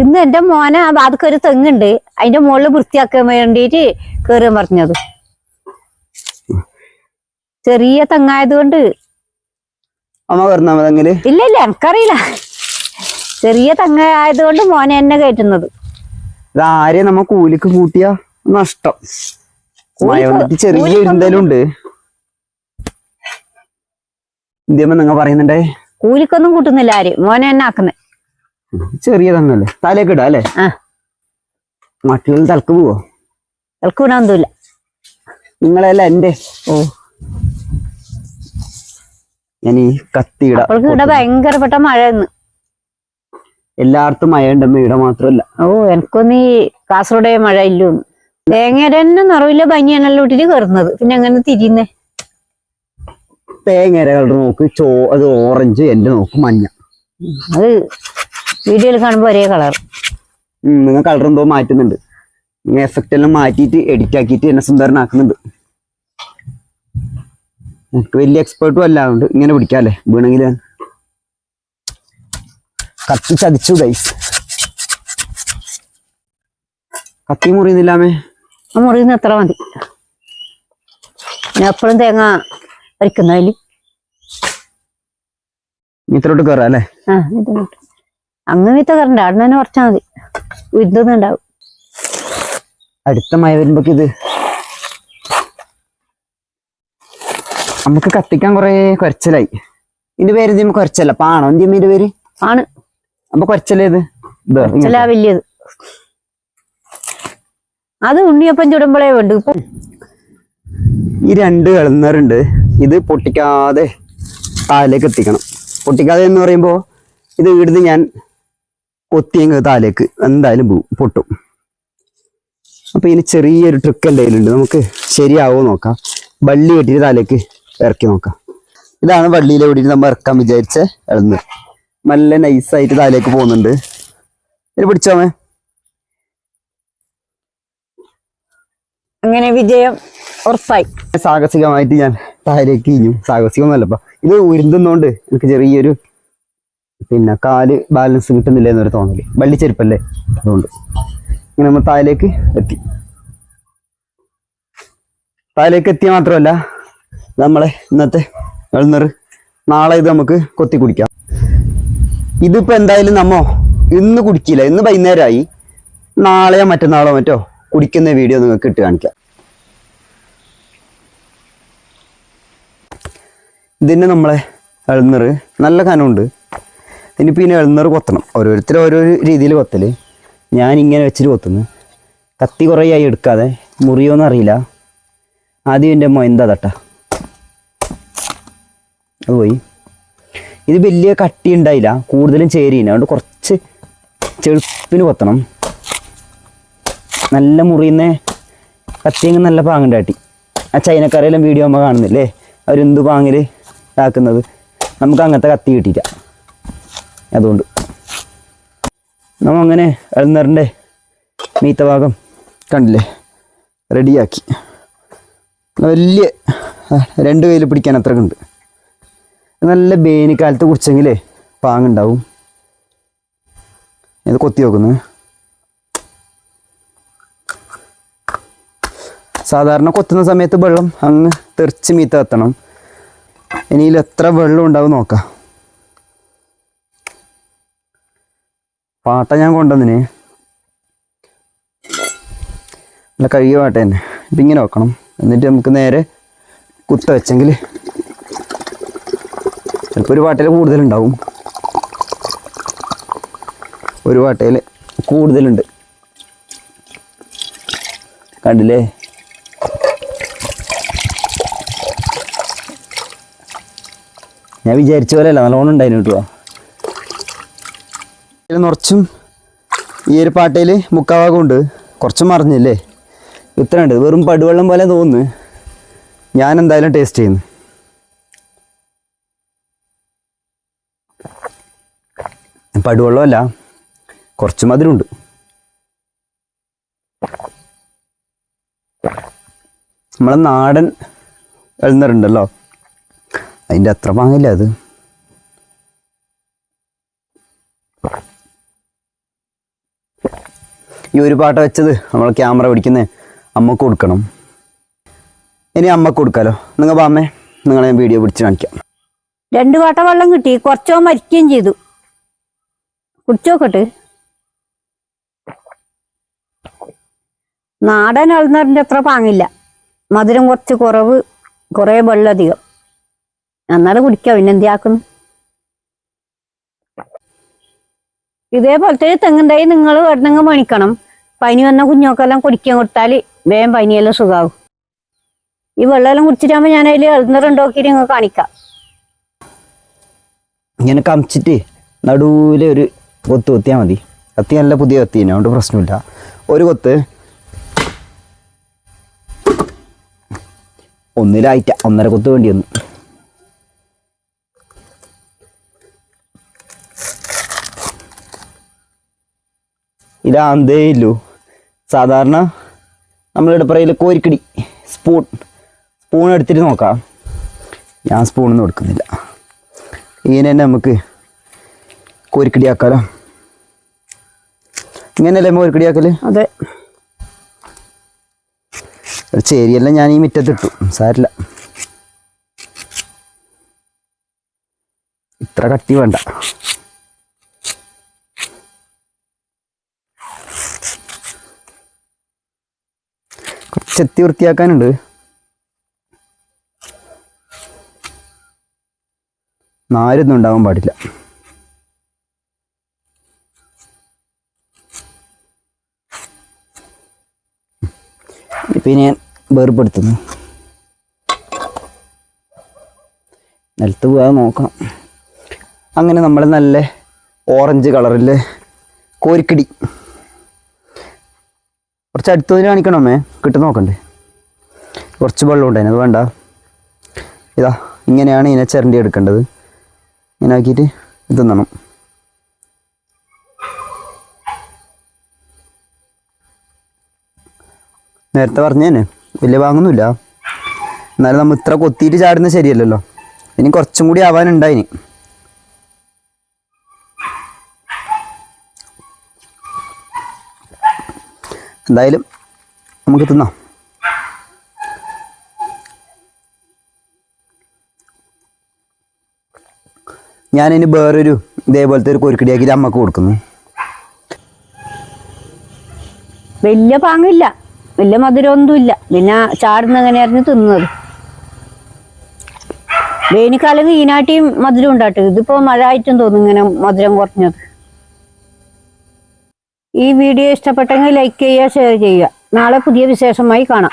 ഇന്ന് എന്റെ മോനെ ആ ഭാഗത്തൊക്കെ ഒരു തെങ്ങുണ്ട്. അതിന്റെ മുകളിൽ വൃത്തിയാക്കാൻ വേണ്ടിയിട്ട് കേറുക പറഞ്ഞത്. ചെറിയ തെങ്ങായത് കൊണ്ട് അമ്മ ഇല്ല ഇല്ല എനിക്കറിയില്ല. ചെറിയ തെങ്ങായത് കൊണ്ട് മോനെ എന്നെ കയറ്റുന്നത്. നമ്മ കൂലിക്ക് കൂട്ടിയ? നഷ്ടം. ചെറിയ കൂലിക്കൊന്നും- ഉണ്ട് ഇന്ത്യമ്മ നിങ്ങ പറയുന്നുണ്ടേ? കൂലിക്കൊന്നും കൂട്ടുന്നില്ല ആര്? മോനെ എന്നെ ആക്കുന്നത് ചെറിയ തങ്ങല്ലേ തലേക്ക് ഇടാ അല്ലേ? ആ. മറ്റുള്ള തലക്ക് പോവോ? കേൾക്കൂനൊന്നുമില്ല നിങ്ങളല്ല എന്റെ ഓ. ഞാൻ ഈ കത്തിയിട ഇവിടെ ഭയങ്കരപ്പെട്ട മഴ ഇന്ന് എല്ലായിടത്തും മഴ ഉണ്ടെന്ന് ഇവിടെ മാത്രമല്ല. ഓ എനിക്കൊന്നും ഈ കാസർഗോഡ് മഴ ഇല്ലൂന്ന്. തേങ്ങയുടെ തന്നെ നിറവില്ല ഭംഗിയാണല്ലോ ഇട്ടിട്ട് കയറുന്നത്. പിന്നെ അങ്ങനെ തിരിയുന്നേ? തേങ്ങ കളർ നോക്ക്. ചോ അത് ഓറഞ്ച് എന്റെ നോക്ക് മഞ്ഞ. അത് വീഡിയോയിൽ കാണുമ്പോൾ ഒരേ കളർ. നിങ്ങൾ കളർ എന്തോ മാറ്റുന്നുണ്ട്. നിങ്ങൾ എഫക്റ്റ് എല്ലാം മാറ്റിയിട്ട് എഡിറ്റ് ആക്കിയിട്ട് എന്നെ സുന്ദരനാക്കുന്നുണ്ട്. എനിക്ക് വലിയ എക്സ്പേർട്ടും അല്ല അതുകൊണ്ട് ഇങ്ങനെ പിടിക്കാല്ലേ? വീണെങ്കിൽ ഞാൻ കത്തി ചതിച്ചു ഗൈസ് കത്തി മുറിയുന്നില്ലാമേ മുറിയുന്ന അത്ര മതി. ഞാൻ എപ്പോഴും തേങ്ങ അരിക്കുന്നതിൽ ഇത്രയോട്ട് കയറാം അല്ലേ? ആ ഇതിനോട്ട് അങ്ങനത്തെ കറണ്ട്. അവിടെ തന്നെ കുറച്ചാൽ മതി. ഉരുന്നുണ്ടാവും അടുത്ത മഴ വരുമ്പോക്ക് ഇത് നമുക്ക് കത്തിക്കാൻ കുറെ കുറച്ചിലായി ഇതിന്റെ പേര് എന്തിമ്മ കുറച്ചല്ല പാണോ? എന്തിമ്മ ഇതിന്റെ പേര്? ആണ് അപ്പൊ കുറച്ചല്ലേത് വലിയത്. അത് ഉണ്ണിയപ്പം ചുടുമ്പോഴേ വേണ്ടു. ഇപ്പൊ ഈ രണ്ട് കളുന്നവരുണ്ട് ഇത് പൊട്ടിക്കാതെ താലേക്ക് എത്തിക്കണം. പൊട്ടിക്കാതെ എന്ന് പറയുമ്പോ ഇത് ഇവിടുന്ന് ഞാൻ കൊത്തിയെങ്കിൽ താലേക്ക് എന്തായാലും പോവും പൊട്ടും. അപ്പൊ ഇനി ചെറിയൊരു ട്രിക്ക് എന്തെങ്കിലും ഉണ്ട് നമുക്ക് ശരിയാവോ നോക്കാം. വള്ളി കെട്ടിയിട്ട് താലേക്ക് ഇറക്കി നോക്കാം. ഇതാണ് വള്ളിയിൽ എവിടെയും നമ്മൾ ഇറക്കാൻ വിചാരിച്ച ഇളന്ന് നല്ല നൈസായിട്ട് താലേക്ക് പോകുന്നുണ്ട്. ഇത് പിടിച്ചോമേ അങ്ങനെ വിജയം ഉറപ്പായി. സാഹസികമായിട്ട് ഞാൻ താഴേക്ക് ഇഞ്ഞു. സാഹസികമൊന്നുമല്ലപ്പ ഇത് ഉരുന്തുന്നോണ്ട് എനിക്ക് ചെറിയൊരു പിന്നെ കാൽ ബാലൻസ് കിട്ടുന്നില്ല എന്നൊരു തോന്നൽ. വള്ളിച്ചെരുപ്പല്ലേ? അതുകൊണ്ട്. ഇങ്ങനെ നമ്മൾ താഴേക്ക് എത്തി. താഴേക്ക് എത്തിയ മാത്രമല്ല നമ്മളെ ഇന്നത്തെ എഴുന്നറ് നാളെ ഇത് നമുക്ക് കൊത്തി കുടിക്കാം. ഇതിപ്പോ എന്തായാലും നമ്മോ ഇന്ന് കുടിക്കില്ല. ഇന്ന് വൈകുന്നേരമായി നാളെയോ മറ്റന്നാളോ മറ്റോ കുടിക്കുന്ന വീഡിയോ നിങ്ങൾക്ക് ഇട്ട് കാണിക്കാം. ഇതിന് നമ്മളെ എഴുന്നറ് നല്ല കനമുണ്ട്. ഇതിനിപ്പോൾ ഇനി എഴുന്നേറ് കൊത്തണം. ഓരോരുത്തർ ഓരോ രീതിയിൽ കൊത്തൽ ഞാൻ ഇങ്ങനെ വെച്ചിട്ട് കൊത്തുന്നു. കത്തി കുറേ ആയി എടുക്കാതെ മുറിയോന്ന് അറിയില്ല. ആദ്യം എന്റെ മൊയന്താ തട്ട അത് പോയി. ഇത് വലിയ കട്ടി ഉണ്ടായില്ല. കൂടുതലും ചേരിയില്ല. അതുകൊണ്ട് കുറച്ച് ചെളുപ്പിന് കൊത്തണം. നല്ല മുറിയുന്ന കത്തിയങ്ങ് നല്ല പാങ്ങുണ്ടാട്ടി ആ ചൈനക്കാരെല്ലാം വീഡിയോ നമ്മൾ കാണുന്നില്ലേ? അവരെന്ത് പാങ്ങിൽ ഇതാക്കുന്നത്? നമുക്ക് അങ്ങനത്തെ കത്തി കിട്ടിയില്ല. അതുകൊണ്ട്. നമ്മൾ അങ്ങനെ എഴുന്നറിന്റെ മീത്ത ഭാഗം കണ്ടില്ലേ? റെഡിയാക്കി. വലിയ രണ്ട് കയ്യിൽ പിടിക്കാൻ അത്ര കണ്ട് നല്ല ബേനിക്കാലത്ത് കുടിച്ചെങ്കിലേ പാങ്ങുണ്ടാവും ഇത് കൊത്തി നോക്കുന്നത് സാധാരണ കൊത്തുന്ന സമയത്ത് വെള്ളം അങ്ങ് തെറിച്ച് മീത്ത എത്തണം ഇനിയിൽ എത്ര വെള്ളം ഉണ്ടാവും നോക്കാം. പാട്ട ഞാൻ കൊണ്ടുവന്നിന്. നല്ല കഴുകിയ പാട്ട തന്നെ. ഇപ്പം ഇങ്ങനെ വെക്കണം. എന്നിട്ട് നമുക്ക് നേരെ കുത്ത വെച്ചെങ്കിൽ ചിലപ്പോൾ ഒരു പാട്ടയിൽ കൂടുതലുണ്ടാവും. ഒരു പാട്ടയിൽ കൂടുതലുണ്ട്. കണ്ടില്ലേ? ഞാൻ വിചാരിച്ച പോലെയല്ല നല്ലോണം ഉണ്ടായിരുന്നു കേട്ടോ. നിറച്ചും ഈ ഒരു പാട്ടയിൽ മുക്കാഭാഗം ഉണ്ട് കുറച്ച് മറിഞ്ഞില്ലേ? ഇത്ര ഉണ്ട് വെറും പടുവെള്ളം പോലെ തോന്നുന്നു. ഞാൻ എന്തായാലും ടേസ്റ്റ് ചെയ്യുന്നു. പടുവെള്ളമല്ല കുറച്ച് മധുരമുണ്ട്. നമ്മളെ നാടൻ എഴുന്നറുണ്ടല്ലോ അതിന്റെ അത്ര പാങ്ങില്ല അത്. ഈ ഒരു പാട്ട വെച്ചത് നമ്മൾ ക്യാമറ പിടിക്കുന്ന അമ്മയ്ക്ക് കൊടുക്കണം. ഇനി അമ്മയ്ക്ക് കൊടുക്കാലോ. നിങ്ങൾ അമ്മേ. നിങ്ങളെ ഞാൻ വീഡിയോ പിടിച്ച് കാണിക്കാം. രണ്ട് പാട്ട വെള്ളം കിട്ടി. കുറച്ചോ മരിക്കുകയും ചെയ്തു. കുടിച്ചോക്കട്ടെ നാടൻ അൾന്നറിന്റെ അത്ര പാങ്ങില്ല. മധുരം കുറച്ച് കുറവ് കുറേ വെള്ളം അധികം. എന്നാലും കുടിക്കാം. പിന്നെ എന്തിയാക്കുന്നു ഇതേപോലത്തെ തെങ്ങുണ്ടായി. നിങ്ങൾ എവിടെന്നെങ്കിൽ മേണിക്കണം. പനി വന്ന കുഞ്ഞോക്കെല്ലാം കുടിക്കാൻ കൊടുത്താൽ വേഗം പനിയെല്ലാം സുഖാവും ഈ വെള്ളമെല്ലാം കുടിച്ചിട്ടാകുമ്പോൾ ഞാൻ അതിൽ എഴുന്നറുണ്ടോക്കി നിങ്ങൾ കാണിക്കാം. ഇങ്ങനെ കമിച്ചിട്ട് നടുവിലെ ഒരു കൊത്ത് കൊത്തിയാൽ മതി. കത്തി നല്ല പുതിയ കത്തി തന്നെ അതുകൊണ്ട് പ്രശ്നമില്ല. ഒരു കൊത്ത്. ഒന്നിലായിട്ട ഒന്നര കൊത്ത് വേണ്ടി വന്നു. ഇതാ എന്തേ ഇല്ലു. സാധാരണ നമ്മളിവിടെ പറയില്ല കോരിക്കടി സ്പൂൺ സ്പൂൺ എടുത്തിട്ട് നോക്കാം. ഞാൻ സ്പൂണൊന്നും എടുക്കുന്നില്ല. ഇങ്ങനെ തന്നെ നമുക്ക് കോരിക്കടി ആക്കാലോ? ഇങ്ങനെയല്ലേ അമ്മ കോരിക്കടി ആക്കൽ? അതെ. ചേരിയെല്ലാം ഞാൻ ഈ മുറ്റത്തിട്ടു സാരില്ല ഇത്ര കട്ടി വേണ്ട. എത്തി വൃത്തിയാക്കാനുണ്ട്. നാരൊന്നും ഉണ്ടാവാൻ പാടില്ല. ഇപ്പം ഞാൻ വേർപ്പെടുത്തുന്നു നിലത്ത് പോകാതെ നോക്കാം അങ്ങനെ നമ്മൾ നല്ല ഓറഞ്ച് കളറിൽ കോരിക്കടി. കുറച്ച് അടുത്തതിന് കാണിക്കണമേ കിട്ടും നോക്കണ്ടേ. കുറച്ച് വെള്ളം ഉണ്ടായിരുന്നു അത് വേണ്ട. ഇതാ ഇങ്ങനെയാണ് ഇതിനെ ചിരണ്ടി എടുക്കേണ്ടത്. ഇങ്ങനെ ആക്കിയിട്ട് ഇത് തിന്നണം. നേരത്തെ പറഞ്ഞേനെ വലിയ വാങ്ങുന്നില്ല എന്നാലും നമ്മൾ ഇത്ര കൊത്തിയിട്ട് ചാടുന്നത് ശരിയല്ലല്ലോ. ഇനി കുറച്ചും കൂടി ആവാനുണ്ടായിന്. എന്തായാലും നമുക്ക് തിന്നാം. ഞാനിനി വേറൊരു ഇതേപോലത്തെ ഒരു കൊരുക്കടിയാക്കിയിട്ട് അമ്മയ്ക്ക് കൊടുക്കുന്നു. വലിയ പാങ്ങില്ല. വലിയ മധുരമൊന്നുമില്ല. പിന്നെ ചാടുന്ന എങ്ങനെയായിരുന്നു തിന്നത്? വേനൽക്കാലം ഈനാട്ടിയും മധുരം ഉണ്ടാട്ട്. ഇതിപ്പോ മഴ ആയിട്ടും തോന്നുന്നു ഇങ്ങനെ മധുരം കുറഞ്ഞത്. ഈ വീഡിയോ ഇഷ്ടപ്പെട്ടെങ്കിൽ ലൈക്ക് ചെയ്യുക ഷെയർ ചെയ്യുക. നാളെ പുതിയ വിശേഷമായി കാണാം.